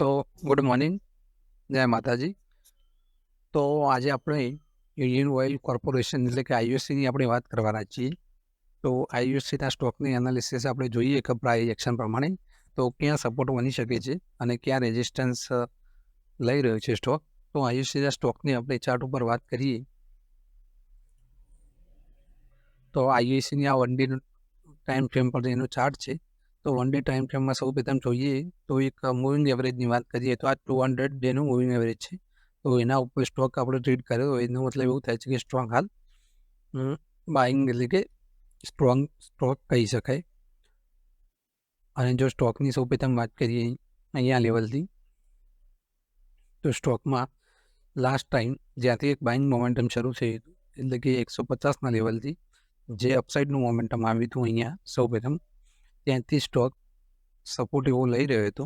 તો good morning જય માતાજી. તો આજે આપણે ઇન્ડિયન ઓઇલ કોર્પોરેશન એટલે કે આઈયુસીની આપણે વાત કરવાના છીએ. તો આઈયુસીના સ્ટોકની એનાલિસિસ આપણે જોઈએ કે પ્રાઇઝ એક્શન પ્રમાણે, તો ક્યાં સપોર્ટ બની શકે છે અને ક્યાં રેઝિસ્ટન્સ લઈ રહ્યો છે સ્ટોક તો આઈયુએસસીના સ્ટોકની આપણે ચાર્ટ ઉપર વાત કરીએ. તો આઈયુસીની આ વન ડે ટાઈમ ફ્રેમ પર એનો ચાર્ટ છે. તો વન ડે ટાઈમ ફ્રેમમાં સૌ પ્રથમ જોઈએ તો એક મૂવિંગ એવરેજની વાત કરીએ તો આ ટુ હંડ્રેડ ડેનું મૂવિંગ એવરેજ છે. તો એના ઉપર સ્ટોક આપણે ટ્રીટ કર્યો. એનો મતલબ એવું થાય છે કે સ્ટ્રોંગ હાલ બાઇંગ એટલે કે સ્ટ્રોંગ સ્ટોક કહી શકાય. અને જો સ્ટોકની સૌ પ્રથમ વાત કરીએ અહીંયા લેવલથી તો સ્ટોકમાં લાસ્ટ ટાઈમ જ્યાંથી એક બાઇંગ મોમેન્ટમ શરૂ થયું એટલે કે એકસો પચાસના લેવલથી જે અપસાઇડનું મોમેન્ટમ આવ્યું હતું અહીંયા સૌ પ્રથમ ત્યાંથી સ્ટોક સપોર્ટ એવો લઈ રહ્યો હતો.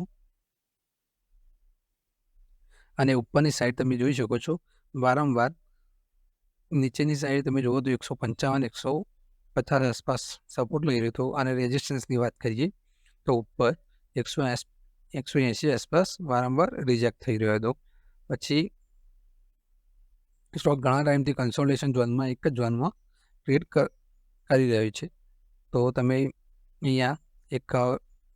અને ઉપરની સાઈડ તમે જોઈ શકો છો, વારંવાર નીચેની સાઈડ તમે જુઓ તો એકસો પંચાવન, એકસો પચાસ આસપાસ સપોર્ટ લઈ રહ્યો હતો. અને રેઝિસ્ટન્સની વાત કરીએ તો ઉપર એકસો એકસો એંસી આસપાસ વારંવાર રિજેક્ટ થઈ રહ્યો હતો. પછી સ્ટોક ઘણા ટાઈમથી કન્સોલ્ટેશન ઝોનમાં એક જ ઝોનમાં ટ્રેડ કરી રહ્યું છે. તો તમે અહીંયા એક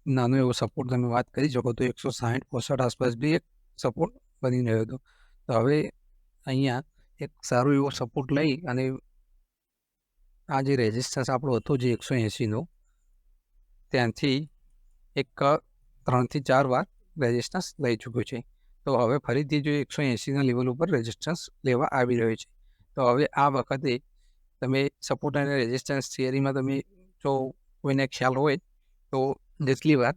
નાનો એવો સપોર્ટ તમે વાત કરી શકો તો એકસો સાહીઠ પોસઠ આસપાસ બી એક સપોર્ટ બની રહ્યો હતો. તો હવે અહીંયા એક સારો એવો સપોર્ટ લઈ અને આ જે રેઝિસ્ટન્સ આપણો હતો જે એકસો એંશીનો, ત્યાંથી એક ત્રણથી ચાર વાર રેઝિસ્ટન્સ લઈ ચૂક્યો છે. તો હવે ફરીથી જો એકસો એંશીના લેવલ ઉપર રેઝિસ્ટન્સ લેવા આવી રહ્યો છે. તો હવે આ વખતે તમે સપોર્ટ અને રેઝિસ્ટન્સ થિયરીમાં તમે જો કોઈને ખ્યાલ હોય તો જેટલી વાર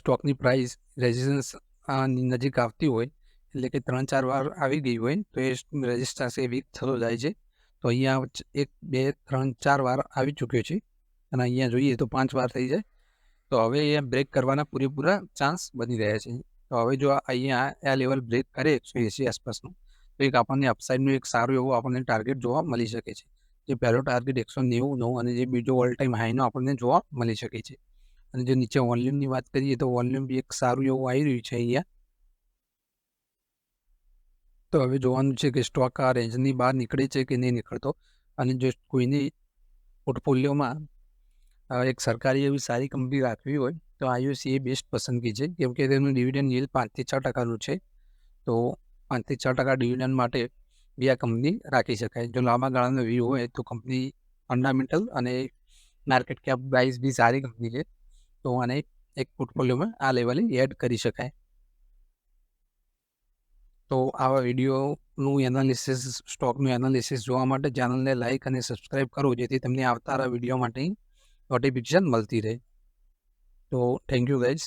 સ્ટોકની પ્રાઇસ રેઝિસ્ટન્સ નજીક આવતી હોય, એટલે કે ત્રણ ચાર વાર આવી ગઈ હોય, તો એ રેઝિસ્ટન્સ એ વીક થતો જાય છે. તો અહીંયા એક, બે, ત્રણ, ચાર વાર આવી ચૂક્યો છે. અને અહીંયા જોઈએ તો પાંચ વાર થઈ જાય. તો હવે અહીંયા બ્રેક કરવાના પૂરેપૂરા ચાન્સ બની રહ્યા છે. તો હવે જો અહીંયા આ લેવલ બ્રેક કરે એકસો એંસી આસપાસનું, તો એક આપણને અપસાઇડનું એક સારું એવું આપણને ટાર્ગેટ જોવા મળી શકે છે. જે પહેલો ટાર્ગેટ એકસો નેવું નવ અને જે બીજો ઓલ ટાઈમ હાઈનો આપણને જોવા મળી શકે છે. અને જો નીચે વોલ્યુમની વાત કરીએ તો વોલ્યુમ બી એક સારું એવું આવી રહ્યું છે અહીંયા. તો હવે જોવાનું છે કે સ્ટોક આ રેન્જની બહાર નીકળે છે કે નહીં નીકળતો. અને જો કોઈની પોર્ટફોલિયોમાં એક સરકારી એવી સારી કંપની રાખવી હોય, તો આઈયુસી એ બેસ્ટ પસંદગી છે. કેમ કે તેનું ડિવિડન્ડ yield પાંચથી છ ટકાનું છે. તો પાંચથી છ ટકા ડિવિડન્ડ માટે બી આ કંપની રાખી શકાય. જો લાંબા ગાળાનો વ્યૂ હોય તો કંપની ફંડામેન્ટલ અને માર્કેટ કેપ વાઇઝ બી સારી કંપની છે. તો આને એક પોર્ટફોલિયોમાં આ લેવલે એડ કરી શકાય. તો આવા વિડીયોનું એનાલિસિસ સ્ટોકનું એનાલિસિસ જોવા માટે ચેનલને લાઇક અને સબસ્ક્રાઈબ કરો, જેથી તમને આવતા વીડિયો માટે નોટિફિકેશન મળતી રહે. તો થેન્ક યુ ગાઈઝ